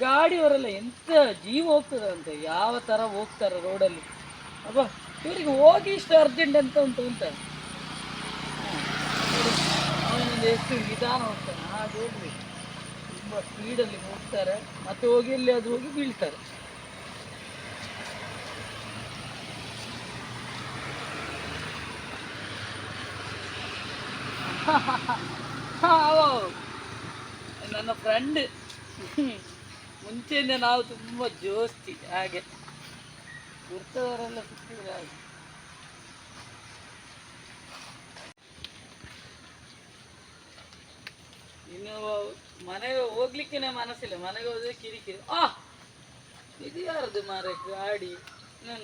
ಗಾಡಿಯವರೆಲ್ಲ ಎಂತ ಜೀವ ಹೋಗ್ತದಂತೆ ಯಾವ ಥರ ಹೋಗ್ತಾರೆ ರೋಡಲ್ಲಿ ಅಪ್ಪ ಇವರಿಗೆ ಹೋಗಿ ಇಷ್ಟು ಅರ್ಜೆಂಟ್ ಅಂತ ಉಂಟು ಅಂತ ಎಷ್ಟು ನಿಧಾನ ಹೋಗ್ತಾನೆ ಹಾಗೆ ಹೋಗ್ಬೇಕು ತುಂಬ ಸ್ಪೀಡಲ್ಲಿ ಹೋಗ್ತಾರೆ ಮತ್ತೆ ಹೋಗಿ ಇಲ್ಲಿ ಅದು ಹೋಗಿ ಬೀಳ್ತಾರೆ ನನ್ನ ಫ್ರೆಂಡ್ ಮುಂಚೆಯಿಂದ ನಾವು ತುಂಬ ಜೋಸ್ತಿ, ಹಾಗೆ ಗುರ್ತವರೆಲ್ಲ ಸಿಕ್ಕಿದ್ರೆ ಹಾಗೆ. ಇನ್ನು ಮನೆಗೆ ಹೋಗ್ಲಿಕ್ಕೆ ಮನಸ್ಸಿಲ್ಲ, ಮನೆಗೆ ಹೋದ್ರೆ ಕಿರಿಕಿರಿ ಆ, ಇದು ಯಾರದು ಮಾರೆ ಗಾಡಿ?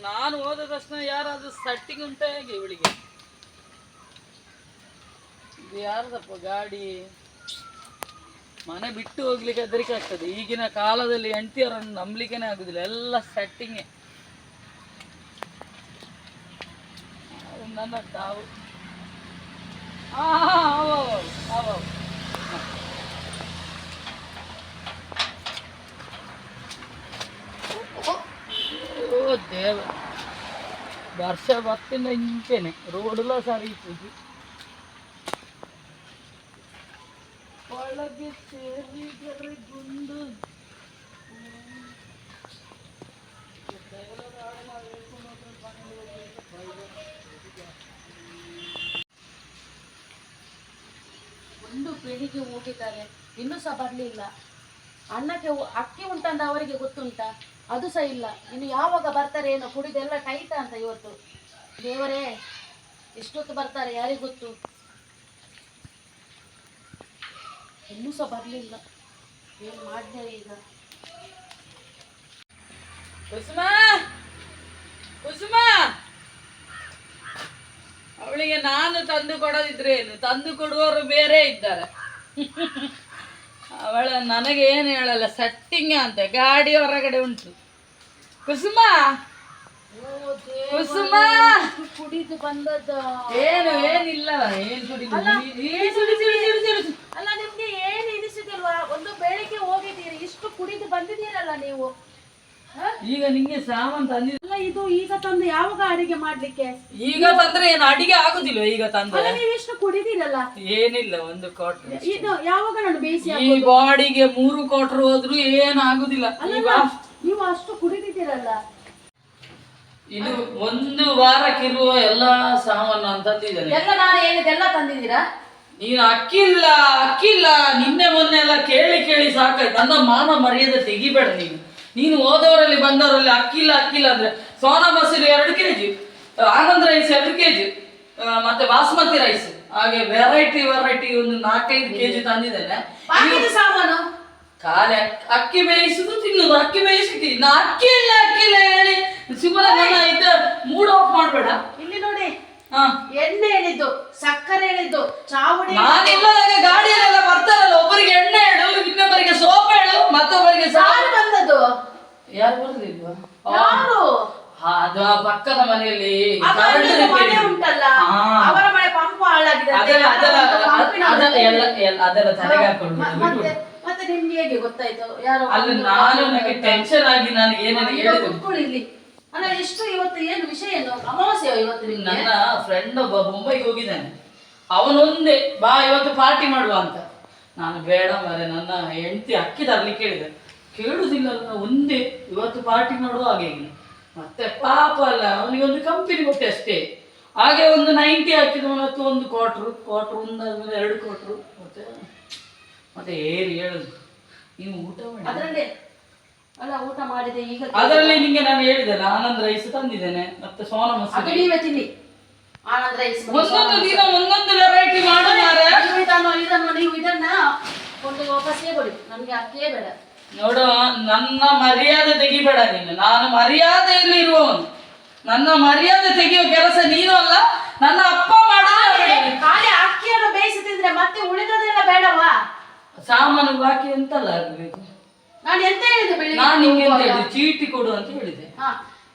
ನಾನು ಹೋದ ತಕ್ಷಣ ಯಾರಾದ್ರೂ ಸಟ್ಟಿಂಗ್ ಉಂಟಾ ಹೇಗೆ ಇವಳಿಗೆ? ಇದು ಯಾರದಪ್ಪ ಗಾಡಿ? ಮನೆ ಬಿಟ್ಟು ಹೋಗ್ಲಿಕ್ಕೆ ಹೆದರಿಕೆ ಆಗ್ತದೆ. ಈಗಿನ ಕಾಲದಲ್ಲಿ ಹೆಂಡತಿಯರನ್ನು ನಂಬಲಿಕ್ಕೇನೆ ಆಗುದಿಲ್ಲ. ಎಲ್ಲ ಸೆಟ್ಟಿಂಗ್ ನನ್ನ ತಾವು. ಓ, ದೇವ. ವರ್ಷ ಬರ್ತಿಂದ ಇಂಚೆನೆ ರೋಡ್ಲ ಸರಿ ಇತ್ತು ಒಳಗೆ ಸೇರಿದರೆ ಗುಂಡು. ಒಂದು ಪೀಳಿಗೆ ಹೋಗಿದ್ದಾರೆ. ಇನ್ನೂ ಸಹ ಬರಲಿಲ್ಲ. ಅನ್ನಕ್ಕೆ ಅಕ್ಕಿ ಉಂಟಂತ ಅವರಿಗೆ ಗೊತ್ತುಂಟಾ. ಅದು ಸಹ ಇಲ್ಲ. ಇನ್ನು ಯಾವಾಗ ಬರ್ತಾರೆ ಏನೋ ಕುಡಿದೆಲ್ಲ ಟೈತ ಅಂತ ಇವತ್ತು. ದೇವರೇ, ಎಷ್ಟೊತ್ತು ಬರ್ತಾರೆ ಯಾರಿಗೆ ಗೊತ್ತು ಇನ್ನೂ ಸಹ ಬರಲಿಲ್ಲ. ಏನು ಮಾಡಿದೆ ಈಗ? ಕುಸುಮ! ಕುಸುಮ! ಅವಳಿಗೆ ನಾನು ತಂದು ಕೊಡದಿದ್ರೇನು? ತಂದು ಕೊಡುವವರು ಬೇರೆ ಇದ್ದಾರೆ. ಅವಳ ನನಗೆ ಏನು ಹೇಳಲ್ಲ, ಸೆಟ್ಟಿಂಗ್ ಅಂತ, ಗಾಡಿ ಹೊರಗಡೆ ಉಂಟು. ಕುಸುಮ! ಕುಸುಮ! ಕುಡಿದು ಬಂದದ್ದು. ಏನು ಏನಿಲ್ಲ ಏನು ಕುಡಿದು. ಅಲ್ಲ ನಿಮ್ಗೆ ಏನು ಇನಿಸಿದಿಲ್ವಾ ಒಂದು ಬೆಳಿಗ್ಗೆ ಹೋಗಿದ್ದೀರಿ ಇಷ್ಟು ಕುಡಿದು ಬಂದಿದ್ದೀರಲ್ಲ ನೀವು? ಈಗ ನಿಂಗೆ ಸಾಮಾನು ತಂದಿ ಅಲ್ಲ ಇದು ಈಗ ತಂದು ಯಾವಾಗ ಅಡಿಗೆ ಮಾಡ್ಲಿಕ್ಕೆ? ಈಗ ತಂದ್ರೆ ಏನು ಅಡಿಗೆ ಆಗುದಿಲ್ಲ ಈಗ ತಂದ್ರೆ? ನೀವು ಇಷ್ಟು ಕುಡಿದಿರಲ್ಲ? ಏನಿಲ್ಲ ಒಂದು ಕ್ವಾರ್ಟರ್ ಇದು ಯಾವಾಗ ನಾನು ಬೇಯಿಸಿ ಈ ಬಾಡಿಗೆ ಮೂರು ಕ್ವಾರ್ಟರ್ ಹೋದ್ರು ಏನು ಆಗುದಿಲ್ಲ. ಈ ನೀವು ಅಷ್ಟು ಕುಡಿದಿದ್ದೀರಲ್ಲ. ಇದು ಒಂದು ವಾರಕ್ಕಿರುವ ಎಲ್ಲಾ ಸಾಮಾನು ಅಂತ ತಂದಿದ್ದೇನೆ. ಎಲ್ಲ ನಾನು ಏನಿದೆಲ್ಲ ತಂದಿದ್ದೀರಾ? ನೀನು ಅಕ್ಕಿಲ್ಲ ಅಕ್ಕಿಲ್ಲ ನಿನ್ನೆ ಮೊನ್ನೆ ಎಲ್ಲ ಕೇಳಿ ಕೇಳಿ ಸಾಕಾಯ್ತು. ನನ್ನ ಮಾನ ಮರ್ಯಾದೆ ತೆಗಿಬೇಡ ನೀನು. ನೀನು ಹೋದವರಲ್ಲಿ ಬಂದವರಲ್ಲಿ ಅಕ್ಕಿಲ್ಲ ಅಕ್ಕಿಲ್ಲ ಅಂದ್ರೆ ಸೋನಾ ಮಸೂರಿ ಎರಡು ಕೆ ಜಿ ಆನಂದ್ ರೈಸ್ ಎರಡು ಕೆ ಜಿ ಮತ್ತೆ ಬಾಸ್ಮತಿ ರೈಸ್. ಹಾಗೆ ವೆರೈಟಿ ವೆರೈಟಿ ಒಂದು ನಾಲ್ಕೈದು ಕೆ ಜಿ ತಂದಿದ್ದೇನೆ ಸಾಮಾನು? ಖಾಲಿ ಅಕ್ಕಿ ಬೇಯಿಸುದು ತಿನ್ನುದು ಅಕ್ಕಿ ಬೇಯಿಸಿ ನಾ ಅಕ್ಕಿ ಇಲ್ಲ ಅಕ್ಕಿ ಇಲ್ಲ ಹೇಳಿ ಸುಮ್ಮನೆ ನನ್ನ ಇದ್ದ ಮೂಡ್ ಆಫ್ ಮಾಡ್ಬೇಡ ಇಲ್ಲಿ ನೋಡಿ ಹಾ ಎಣ್ಣೆ ಹೇಳಿದ್ದು ಸಕ್ಕರೆ ಹೇಳಿದ್ದು ಚಾವಡಿ ನಾನಿಲ್ಲದಾಗ ಗಾಡಿಯಲ್ಲೆಲ್ಲ ಬರ್ತಾರಲ್ಲ ಒಬ್ಬರಿಗೆ ಎಣ್ಣೆ ಹೇಳು ಇನ್ನೊಬ್ಬರಿಗೆ ಸೋಪ್ ಹೇಳು ಮತ್ತೊಬ್ಬರಿಗೆ ಸಾರು. ಬಂದದ್ದು? ಯಾರು ಬರುದಿಲ್ವಾ ಯಾರು? ಅದು ಆ ಪಕ್ಕದ ಮನೆಯಲ್ಲಿ current ಮನೆ. ಉಂಟಲ್ಲ? ಹಾ. ಅವರ ಮನೆ ಪಂಪ್ ಹಾಳಾಗಿದೆ ಅಂತ ಅದೆಲ್ಲ ಅದೆಲ್ಲ ಯಾರೋ ಒಂದು ಅದೆಲ್ಲ ಎಲ್ಲ ಎಲ್ಲ ಅದೆಲ್ಲ ತಲೆಗೆ ಹಾಕೊಂಡು ಮ- ಮತ್ತೆ ಮತ್ತೆ ನಿಮ್ಗೆ ಹೇಗೆ ಗೊತ್ತಾಯ್ತು? ಯಾರೋ ಅಲ್ಲಿ ನಾನು ನನಗೆ. ಟೆನ್ಷನ್ ಆಗಿ ನಾನು ಏನೇನು ಈಗ ಹೇಳಿದೆ ಕುತ್ಕೊಳ್ಳಿ ಇಲ್ಲಿ ಅಲ್ಲ ಎಷ್ಟು ಇವತ್ತು ಏನು ವಿಷಯ ಏನು? ಅಮಾವಾಸ್ಯ ಇವತ್ತು ನಿಮ್ಗೆ? ನನ್ನ ಫ್ರೆಂಡ್ ಒಬ್ಬ ಮುಂಬೈಗೆ ಹೋಗಿದ್ದಾನೆ. ಅವನೊಂದೇ ಬಾ ಇವತ್ತು ಪಾರ್ಟಿ ಮಾಡುವ ಅಂತ. ನಾನು ಬೇಡ ಮರೇ ನನ್ನ ಹೆಂಡತಿ ಅಕ್ಕಿ ತರಲಿ ಕೇಳಿದೆ. ಕೇಳುದಿಲ್ಲ ಒಂದೇ ಇವತ್ತು ಪಾರ್ಟಿ ಮಾಡುವ ಹಾಗೆ. ಮತ್ತೆ ಪಾಪ ಅಲ್ಲ ಅವನಿಗೆ ಒಂದು ಕಂಪನಿ ಕೊಟ್ಟೆ ಅಷ್ಟೇ. ಹಾಗೆ ಒಂದು ನೈಂಟಿ ಹಾಕಿದ ಮತ್ತು ಒಂದು ಕ್ವಾಟ್ರು ಕ್ವಾಟ್ರು ಒಂದಾದ್ಮೇಲೆ ಎರಡು ಕ್ವಾಟ್ರು ಮತ್ತೆ ಮತ್ತೆ ಏರಿ ಹೇಳುದು? ನೀವು ಊಟ ಮಾಡಿ. ಅದರಲ್ಲಿ. ಅಲ್ಲ ಊಟ ಮಾಡಿದೆ ಈಗ ಅದರಲ್ಲಿ ನಿಮಗೆ ನಾನು ಹೇಳಿದೆ ಆನಂದ್ ರೈಸ್ ತಂದಿದ್ದೇನೆ ಮತ್ತೆ ಸೋನಾ ಮಸೂರಿ. ನೀವೇ ತಿನ್ನಿ. ಆನಂದ್ ರೈಸ್ ಒಂದೊಂದು ದಿನ ಒಂದೊಂದು ವೆರೈಟಿ ಮಾಡು ಮಾರೆ ನೀವು ಇದನ್ನು ಇದನ್ನು ನೀವು ಇದನ್ನ ಒಂದು ವಾಪಸ್ಸೇ ಕೊಡಿ ನನಗೆ ಅಕ್ಕಿಯೇ ಬೇಡ. ನೋಡು ನನ್ನ ಮರ್ಯಾದೆ ತೆಗಿಬೇಡ ನೀನು. ನಾನು ಮರ್ಯಾದೆಯಲ್ಲಿ ಇರುವವನು. ನನ್ನ ಮರ್ಯಾದೆ ತೆಗೆಯೋ ಕೆಲಸ ನೀನು ಅಲ್ಲ ನನ್ನ ಅಪ್ಪ ಮಾಡಿದ್ರೆ ಖಾಲಿ ಅಕ್ಕಿಯನ್ನು ಬೇಯಿಸಿ ತಿಂದ್ರೆ ಮತ್ತೆ ಉಳಿದದೆಲ್ಲ ಬೇಡವಾ? ಸಾಮಾನು ಬಾಕಿ ಎಂತಲ್ಲ ನಾನು ಎಂತ ಹೇಳಿದೆ ನಾನು ನಿಮ್ಗೆ ಚೀಟಿ ಕೊಡು ಅಂತ ಹೇಳಿದೆ. ಹಾ.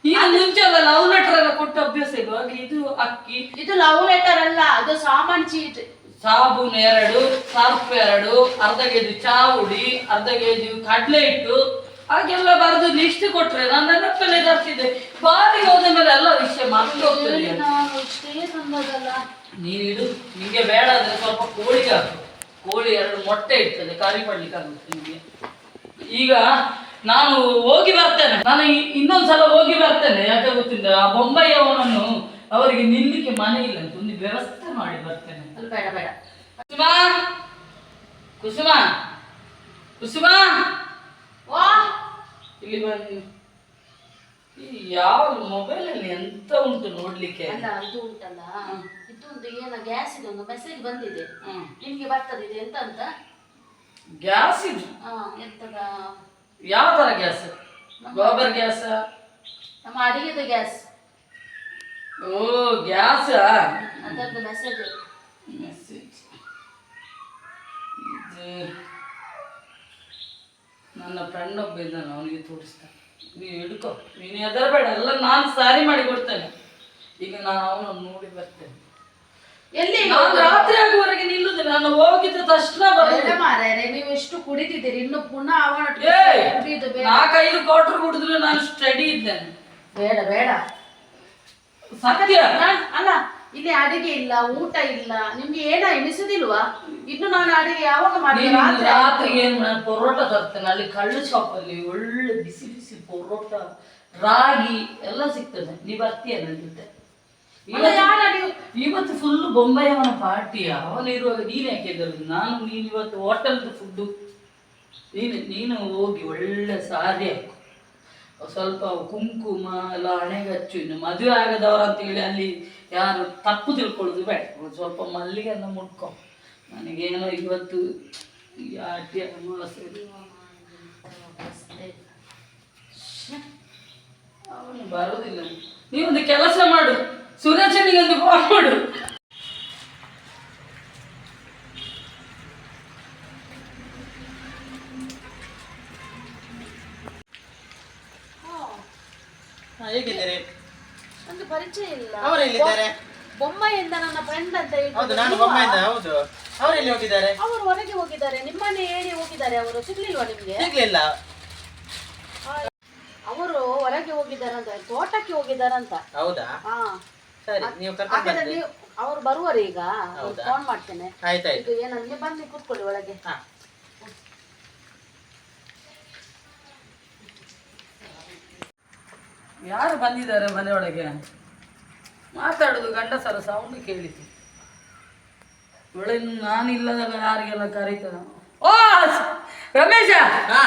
ಈಗ ಮುಂಚೆ ಎಲ್ಲ ಲವ್ ಲೆಟರ್ ಎಲ್ಲ ಕೊಟ್ಟು ಅಭ್ಯಾಸ ಇಲ್ಲ ಹಾಗೆ ಇದು ಅಕ್ಕಿ. ಇದು ಲವ್ ಲೆಟರ್ ಅಲ್ಲ ಅದು ಸಾಮಾನ್ ಚೀಟ್ ಸಾಬೂನು ಎರಡು ಸರ್ಫ್ ಎರಡು ಅರ್ಧ ಕೆಜಿ ಚಾವುಡಿ ಅರ್ಧ ಕೆಜಿ ಕಡಲೆ ಇಟ್ಟು ಹಾಗೆಲ್ಲ ಬರೆದು ಲಿಸ್ಟ್ ಕೊಟ್ರೆ ನನ್ನ ನೆನಪಲ್ಲೇ ತರ್ತಿದ್ದೆ ಬಾರಿ ಹೋದ ಮೇಲೆ ಎಲ್ಲ ವಿಷಯ ಮರ್ತು ಹೋಗ್ತದೆ ನಾನು ನೀನು ಇಡು. ನಿಂಗೆ ಬೇಡ ಅಂದ್ರೆ ಸ್ವಲ್ಪ ಕೋಳಿ ಹಾಕು. ಕೋಳಿ ಎರಡು ಮೊಟ್ಟೆ ಇರ್ತದೆ ಕರಿ ಪಡ್ಲಿಕ್ಕೆ ಆಗುತ್ತೆ ನಿಮಗೆ ಈಗ ನಾನು ಹೋಗಿ ಬರ್ತೇನೆ. ನಾನು ಇನ್ನೊಂದ್ಸಲ ಹೋಗಿ ಬರ್ತೇನೆ. ಯಾಕೆ ಗೊತ್ತಿಲ್ಲ? ಆ ಬೊಂಬೈ ಅವನನ್ನು ಅವರಿಗೆ ನಿಲ್ಲಿಕ್ಕೆ ಮನೆ ಇಲ್ಲ ಅಂತ ಒಂದು ವ್ಯವಸ್ಥೆ ಮಾಡಿ ಬರ್ತೇನೆ. ಬೇಡ ಬೇಡ. ಕುಸುಮ ಕುಸುಮ ಕುಸುಮ. ವಾ. ಇಲ್ಲಿ ಬಂದು. ಈ ಯಾವ ಮೊಬೈಲಲ್ಲಿ ಎಂತ ಉಂಟು ನೋಡ್ಲಿಕ್ಕೆ? ಅಲ್ಲ ಇದು ಉಂಟಲ್ಲ. ಇದೊಂದು ಏನ ಗ್ಯಾಸ್ ಇದೆ ಒಂದು ಮೆಸೇಜ್ ಬಂದಿದೆ. ನಿಮಗೆ ಬರ್ತದೆ ಇದು ಎಂತ ಅಂತ? ಗ್ಯಾಸ್ ಇದು? ಎಂತದ? ಯಾವ ಥರ ಗ್ಯಾಸ್? ಗೋಬರ್ ಗ್ಯಾಸ್? ನಮ್ಮ ಅಡಿಗೆದು ಗ್ಯಾಸ್. ಓ ಗ್ಯಾಸ್ ಅದರದ್ದು ಮೆಸೇಜ್. ಮೆಸೇಜ್. ಇದು ನನ್ನ ಫ್ರೆಂಡ್ ಒಬ್ಬ ಇದ್ದಾನೆ ಅವನಿಗೆ ತೋರಿಸ್ತಾನೆ. ನೀವು ಹಿಡ್ಕೊ. ನೀನು ಹೆದರಬೇಡ ಎಲ್ಲ ನಾನು ಸಾರಿ ಮಾಡಿ ಕೊಡ್ತೇನೆ. ಈಗ ನಾನು ಅವನನ್ನು ನೋಡಿ ಬರ್ತೇನೆ. ಎಲ್ಲಿ? ರಾತ್ರಿ ಆಗುವವರೆಗೆ ನಾನು ಹೋಗಿದ್ದ ತಕ್ಷಣ ಬರೋದು. ಬೇಡ ಮಾರ್ರೆ, ನೀವು ಎಷ್ಟು ಕುಡಿದಿದ್ದೀರಿ ಇನ್ನು ಪುನಃ ಅವನ ಏಯ್! ಕುಡಿಯುದು ಬೇಡ. ನಾಲ್ಕೈದು ಕ್ವಾರ್ಟರ್ ಕುಡಿದ್ರು ನಾನು ಸ್ಟಡಿ ಇದ್ದೇನೆ ಬೇಡ ಬೇಡ. ಸತ್ಯ? ನಾನ್- ಅಲ್ಲ ಇಲ್ಲಿ ಅಡಿಗೆ ಇಲ್ಲ ಊಟ ಇಲ್ಲ ನಿಮ್ಗೆ ಏನ ಎನಿಸುದಿಲ್ವಾ ಇನ್ನು ನಾನು ಅಡಿಗೆ ಯಾವಾಗ ಮಾಡಿ ರಾತ್ರಿ ರಾತ್ರಿಗೆ ಏನು ನಾನು ಪರೋಟ ತರ್ತೇನೆ. ಅಲ್ಲಿ ಕಳ್ಳು ಶಾಪಲ್ಲಿ ಒಳ್ಳೆ ಬಿಸಿ ಬಿಸಿ ಪರೋಟ ರಾಗಿ ಎಲ್ಲ ಸಿಗ್ತದೆ. ನೀ ಬರ್ತೀಯ ನನ್ನ ಜೊತೆ? ಅಡಿಗೆ ಇವತ್ತು ಫುಲ್ ಬೊಂಬೈಯವನ ಪಾರ್ಟಿ ಅವನಿರುವಾಗ ನೀನು ಯಾಕೆ ನಾನು, ನೀನು ಇವತ್ತು ಹೋಟೆಲ್ದು ಫುಡ್ಡು ನೀನು ನೀನು ಹೋಗಿ ಒಳ್ಳೆ ಸಾರಿ ಸ್ವಲ್ಪ ಕುಂಕುಮ, ಎಲ್ಲ ಹಣೆಗಚ್ಚು ಇನ್ನು ಮದುವೆ ಆಗದವ್ರು ಅಂತೇಳಿ ಅಲ್ಲಿ ಯಾರು ತಪ್ಪು ತಿಳ್ಕೊಳ್ಳೋದು ಬೇಡ. ಸ್ವಲ್ಪ ಮಲ್ಲಿಗೆ ಮಲ್ಲಿಗೆಲ್ಲ ಮುಟ್ಕೊ. ನನಗೇನೋ ಇವತ್ತು ಆಟಿ ಅಮಾವಾಸ್ಯೆ. ಅವನು ಬರೋದಿಲ್ಲ. ನೀವೊಂದು ಕೆಲಸ ಮಾಡು. ಸುರೇಶನಿಗೆ ಒಂದು ಫೋನ್ ಮಾಡು ಹೇಗಿದ್ದೀರಿ? ಒಂದು ಪರಿಚಯ ಇಲ್ಲ. ಅವರು ಎಲ್ಲಿದ್ದಾರೆ? ಬೊಮ್ಮಾಯಿಯಿಂದ ನನ್ನ ಫ್ರೆಂಡ್ ಅಂತ ಹೌದು ನಾನು ನೀವಾ? ಬೊಮ್ಮೆಯಿಂದ ಹೌದು. ಅವರು ಎಲ್ಲಿ ಹೋಗಿದ್ದಾರೆ? ಅವರು ಹೊರಗೆ ಹೋಗಿದ್ದಾರೆ. ನಿಮ್ಮನ್ನೇ ಹೇಳಿ ಹೋಗಿದ್ದಾರೆ ಅವರು. ಸಿಗ್ಲಿಲ್ವಾ ನಿಮ್ಗೆ? ಸಿಗ್ಲಿಲ್ಲ. ಅವರು ಹೊರಗೆ ಹೋಗಿದ್ದಾರಂತ ತೋಟಕ್ಕೆ ಅಂತ ಹೌದಾ? ಹಾ. ಸರಿ ನೀವು ಕರ್ಕೊಂಡು ನೀವು ಅವರು ಬರುವರು ಈಗ. ಹೌದಾ? ಫೋನ್ ಮಾಡ್ತೇನೆ. ಆಯ್ತಾಯ್ತು. ಇದು ಏನಂದ್ರೆ ಬನ್ನಿ ಕೂತ್ಕೊಳ್ಳಿ ಒಳಗೆ. ಹಾ. ಯಾರು ಬಂದಿದ್ದಾರೆ ಮನೆಯೊಳಗೆ? ಮಾತಾಡೋದು ಗಂಡಸರ ಸೌಂಡ್ ಕೇಳಿತು ಒಳ್ಳೆ ನಾನಿಲ್ಲದಾಗ ಯಾರಿಗೆಲ್ಲ ಕರೀತಾರ ಓ ರಮೇಶ! ಹಾ.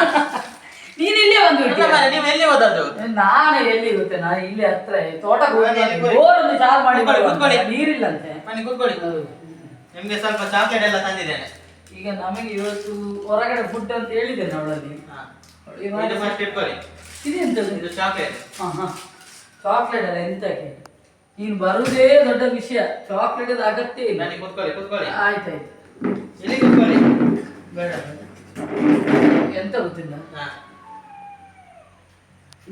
ನೀನ್ ಇಲ್ಲೇ ಒಂದು ನೀವು ಎಲ್ಲಿ ಹೋದದ್ದು? ನಾನು ಎಲ್ಲಿ ಇರುತ್ತೆ? ನಾನು ಇಲ್ಲಿ ಹತ್ರ ತೋಟ ಬನ್ನಿ, ಒಂದು ಕೂರಿ. ಮಾಡಿ ಕೂತ್ಕೊಳ್ಳಿ. ನೀರಿಲ್ಲಂತೆ. ಬನ್ನಿ ಕೂತ್ಕೊಳ್ಳಿ. ನಿಮ್ಗೆ ಸ್ವಲ್ಪ ಚಾಕ್ಲೇಟ್ ಎಲ್ಲ ತಂದಿದ್ದೇನೆ. ಈಗ ನಮಗೆ ಇವತ್ತು ಹೊರಗಡೆ ಫುಡ್ ಅಂತ ಹೇಳಿದ್ದೇನೆ ಅವಳಲ್ಲಿ. ಇದು ಫಸ್ಟ್ ಇಟ್ಕೊಳ್ಳಿ. ಇದೆಂತದ್ದು ಇದು ಚಾಕ್ಲೇಟ್ ಹಾ ಹಾ. ಚಾಕ್ಲೇಟ್ ಅಲ್ಲ ಎಂತಕ್ಕೆ? ನೀನು ಬರುವುದೇ ದೊಡ್ಡ ವಿಷಯ. ಚಾಕ್ಲೇಟ್ ಅಗತ್ಯ ಇಲ್ಲ. ಬನ್ನಿ ಕೂತ್ಕೊಳ್ಳಿ ಕೂತ್ಕೊಳ್ಳಿ. ಆಯ್ತಾಯ್ತು. ಇಲ್ಲಿ ಕೂತ್ಕೊಳ್ಳಿ? ಬೇಡ. ಎಂತ ಗೊತ್ತಿಲ್ಲ? ಹಾ.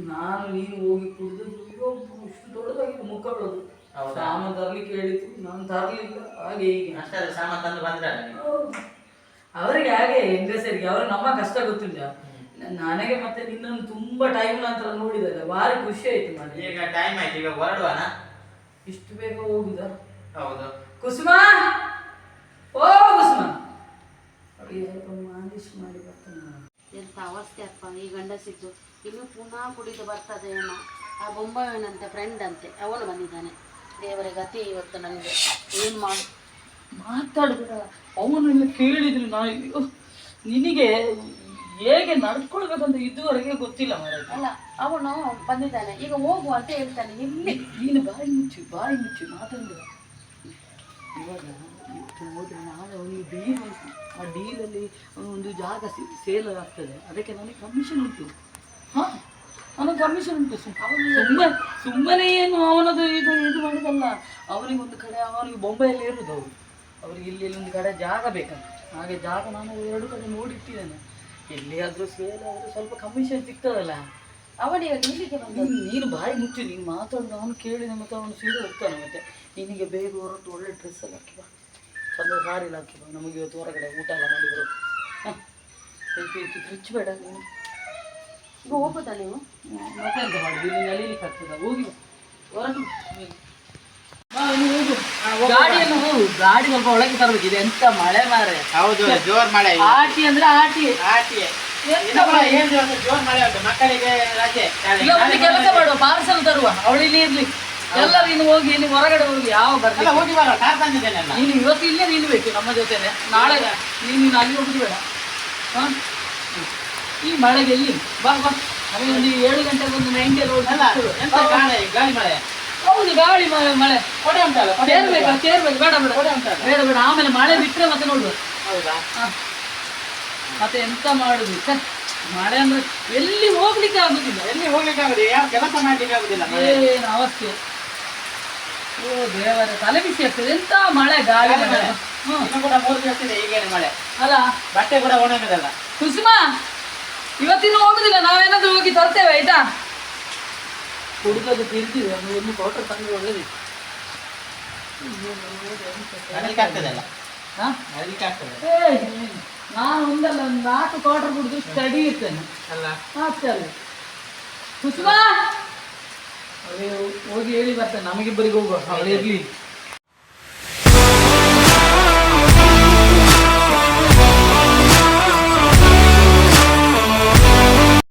ನಾನು ನೀನು ಹೋಗಿ ಕುಡಿದು ಇಷ್ಟು ದೊಡ್ಡದಾಗಿ ಮುಖ ಬಿಡೋದು ಹೌದಾ? ಸಾಮಾನು ತರ್ಲಿಕ್ಕೆ ಹೇಳಿತು ನಾನು ತರಲಿಲ್ಲ. ಹಾಗೆ ಹೀಗೆ. ಅಷ್ಟೇ ಸಾಮಾನು ತಂದು ಬಂದ್ರೆ ಅವರಿಗೆ ಹಾಗೆ ಹೆಂಗಸರಿಗೆ ಅವ್ರ ನಮ್ಮ ಕಷ್ಟ ಗೊತ್ತಿಲ್ಲ. ನನಗೆ ಮತ್ತೆ ನಿನ್ನನ್ನು ತುಂಬಾ ಟೈಮ್ ನಂತರ ನೋಡಿದಾಗ ಭಾರಿ ಖುಷಿ ಆಯ್ತು ಮಾಡಿ ಈಗ ಟೈಮ್ ಆಯ್ತು ಈಗ ಹೊರಡುವನ? ಇಷ್ಟು ಬೇಗ ಹೋಗುದ? ಹೌದು. ಕುಸುಮ ಓ ಕುಸುಮ ಅವಳಿಗೆ ಸ್ವಲ್ಪ ಮಾಲಿಶ್ ಮಾಡಿ ಬರ್ತಾನೆ ನಾನು. ಎಂತ ಅವಸ್ಥೆ ಗಂಡ ಸಿದ್ದು ಇನ್ನು ಪುನಃ ಕುಡಿದು ಬರ್ತದೆ ಏನೋ ಆ ಬೊಂಬಾಯಿನಂತೆ ಫ್ರೆಂಡ್ ಅಂತೆ. ಅವನು ಬಂದಿದ್ದಾನೆ. ದೇವರ ಗತಿ ಇವತ್ತು ನನಗೆ. ಏನು ಮಾಡಿ? ಮಾತಾಡಬೇಡ. ಅವನನ್ನು ಕೇಳಿದ್ರು ನಾನು ನಿನಗೆ ಹೇಗೆ ನಡ್ಕೊಳ್ಬೇಕಂತ ಇದುವರೆಗೆ ಗೊತ್ತಿಲ್ಲ ಮಾರಾಯ. ಅಲ್ಲ ಅವನು ಬಂದಿದ್ದಾನೆ. ಈಗ ಹೋಗು ಅಂತ ಹೇಳ್ತಾನೆ. ಇಲ್ಲಿ ನೀನು ಬಾಯಿ ಮುಚ್ಚು ಬಾಯಿ ಮುಚ್ಚು ಮಾತಾಡಿದ ಇವಾಗ ಹೋದ್ರೆ ನಾನು ಅವನಿಗೆ ಡೀಲ್ ಆ ಡೀಲಲ್ಲಿ ಒಂದು ಜಾಗ ಸೇಲ್ ಆಗ್ತದೆ. ಅದಕ್ಕೆ ನನಗೆ ಕಮಿಷನ್ ಉಂಟು. ಹಾಂ? ಅವನಿಗೆ ಕಮಿಷನ್ ಉಂಟು. ಸುಮ್ಮನೆ ಸುಮ್ಮನೆ ಏನು ಅವನದು ಇದು ಇದು ಮಾಡೋದಲ್ಲ. ಅವನಿಗೆ ಒಂದು ಕಡೆ, ಅವನಿಗೆ ಬೊಂಬೈಯಲ್ಲಿ ಇರೋದು ಅವರು. ಅವ್ರಿಗೆ ಇಲ್ಲಿ ಒಂದು ಕಡೆ ಜಾಗ ಬೇಕಂತ. ಹಾಗೆ ಜಾಗ ನಾನು ಎರಡು ಕಡೆ ನೋಡಿಟ್ಟಿದ್ದೇನೆ. ಎಲ್ಲಿಯಾದರೂ ಸೇಲ್ ಆದರೆ ಸ್ವಲ್ಪ ಕಮಿಷನ್ ಸಿಗ್ತದಲ್ಲ. ಅವನಿಗೆ ಇಲ್ಲಿಗೆ ನಾನು ಬಾಯಿ ಮುಚ್ಚು. ನೀನು ಮಾತಾಡೋದು ಅವನು ಕೇಳಿ ಮತ್ತು ಅವನು ಸೀರೆ ಹೋಗ್ತಾನೆ ಮತ್ತೆ. ನಿನಗೆ ಬೇಗ ಹೊರಟು ಒಳ್ಳೆ ಡ್ರೆಸ್ ಎಲ್ಲ ಚಂದ ಸಾರಿ ಬಾ ನಮಗೆ ಇವತ್ತು ಹೊರಗಡೆ ಊಟ ಎಲ್ಲ ಮಾಡಿದ್ರು ಹಾಂ. ಫ್ರಿಚ್ ಬೇಡ ನೀನು. ಈಗ ಹೋಗುದಾ ನೀವು? ಮತ್ತೆಂತ ಮಾಡುದು? ಇಲ್ಲಿ ನಲೀಲಿಕ್ಕೆ ಆಗ್ತದ? ಹೋಗಿ ಬಾ. ಹೊರಟು. ಗಾಡಿಯನ್ನು ಹೋಗು. ಗಾಡಿ ಸ್ವಲ್ಪ ಒಳಗೆ ತರಬೇಕು ಇದು ಎಂತ ಮಳೆ ಮಾರೆ ಹೌದು ಜೋರ್ ಮಳೆ. ಆಟಿ ಅಂದ್ರೆ ಆಟಿ. ಎಂತ? ಏಳು ಜೋರ್ ಮಳೆ ಉಂಟು. ಮಕ್ಕಳಿಗೆ ರಜೆ ಕೆಲಸ ಮಾಡುವ ಪಾರ್ಸಲ್ ತರುವ. ಅವಳಿಲ್ಲಿ ಇರ್ಲಿ. ಎಲ್ಲರೂ ನೀನು ಹೋಗಿ ಇಲ್ಲಿ ಹೊರಗಡೆ ಹೋಗಿ ಯಾವ ಅಲ್ಲ, ಹೋಗಿ ಬರುವ ಕಾರ್ ತಂದಿದ್ದೇನೆ ನೀನು ಇವತ್ತು ಇಲ್ಲೇ ನಿಲ್ಬೇಕು ನಮ್ಮ ಜೊತೆನೆ. ನಾಳೆ ನೀನು ನೀನು ಅಲ್ಲಿ ಹೋಗುದು ಬೇಡ. ಹಾ? ಈ ಮಳೆಗೆ ಎಲ್ಲಿ? ಬಾ ಬಾ. ಅಲ್ಲಿ ಒಂದು ಏಳು ಗಂಟೆಗೆ ಒಂದು ನೈಂಟಿ ಅಲ್ಲ ಎಂತ ಗಾಳಿ ಗಾಳಿ ಮಳೆ? ಹೌದು ಗಾಳಿ ಮಳೆ ಮಳೆ. ಕೊಡೆ ಉಂಟಲ್ಲ ಸೇರ್ಬೇಕು ಸೇರ್ಬೇಕಾ ಬೇಡ ಬೇಡ. ಕೊಡೆ ಉಂಟಲ್ಲ? ಬೇಡ ಬೇಡ. ಆಮೇಲೆ ಮಳೆ ಬಿಟ್ಟರೆ ಮತ್ತೆ ನೋಡುವ ಹೌದಾ? ಹಾ. ಮತ್ತೆ ಎಂತ ಮಾಡುದು? ಮಳೆ ಅಂದ್ರೆ ಎಲ್ಲಿ ಹೋಗ್ಲಿಕ್ಕೆ ಆಗುದಿಲ್ಲ. ಎಲ್ಲಿ ಹೋಗ್ಲಿಕ್ಕೆ ಆಗುದಿಲ್ಲ? ಯಾವ ಕೆಲಸ ಮಾಡ್ಲಿಕ್ಕೆ ಆಗುದಿಲ್ಲ. ಏನು ಅವಸ್ಥೆ. ಓ ದೇವರ ತಲೆ ಬಿಸಿ ಆಗ್ತದೆ ಎಂತ ಮಳೆ ಗಾಳಿ ಮಳೆ. ಮಳೆ. ಹ್ಮ್ ಇನ್ನು ಕೂಡ ಮೂರು ದಿವಸ ಇದೆ ಈಗೇನು ಮಳೆ. ಅಲ್ಲ? ಬಟ್ಟೆ ಕೂಡ ಒಣಗುದಲ್ಲ. ಕುಸುಮಾ ಇವತ್ತಿನ ಹೋಗುದಿಲ್ಲ ನಾವೇನಾದ್ರೂ ಹೋಗಿ ತರ್ತೇವೆ ಆಯ್ತಾ? ಹುಡುಗದು ತಿರ್ತಿದೆ ಒಂದು ಒಂದು ಫೋಟೋ ತಂದು ಒಳ್ಳೆದಿ ನಾನು ಒಂದಲ್ಲ ಒಂದು ನಾಲ್ಕು ಕ್ವಾರ್ಟರ್ ಕುಡಿದು ಸ್ಟಡಿ ಇರ್ತೇನೆ. ಅಲ್ಲ? ಅಲ್ಲ ಕುಸುಮಾ! ಹೋಗಿ ಹೇಳಿ ಬರ್ತೇನೆ ನಮಗಿಬ್ಬರಿಗೆ ಹೋಗುವ. ಇರ್ಲಿ.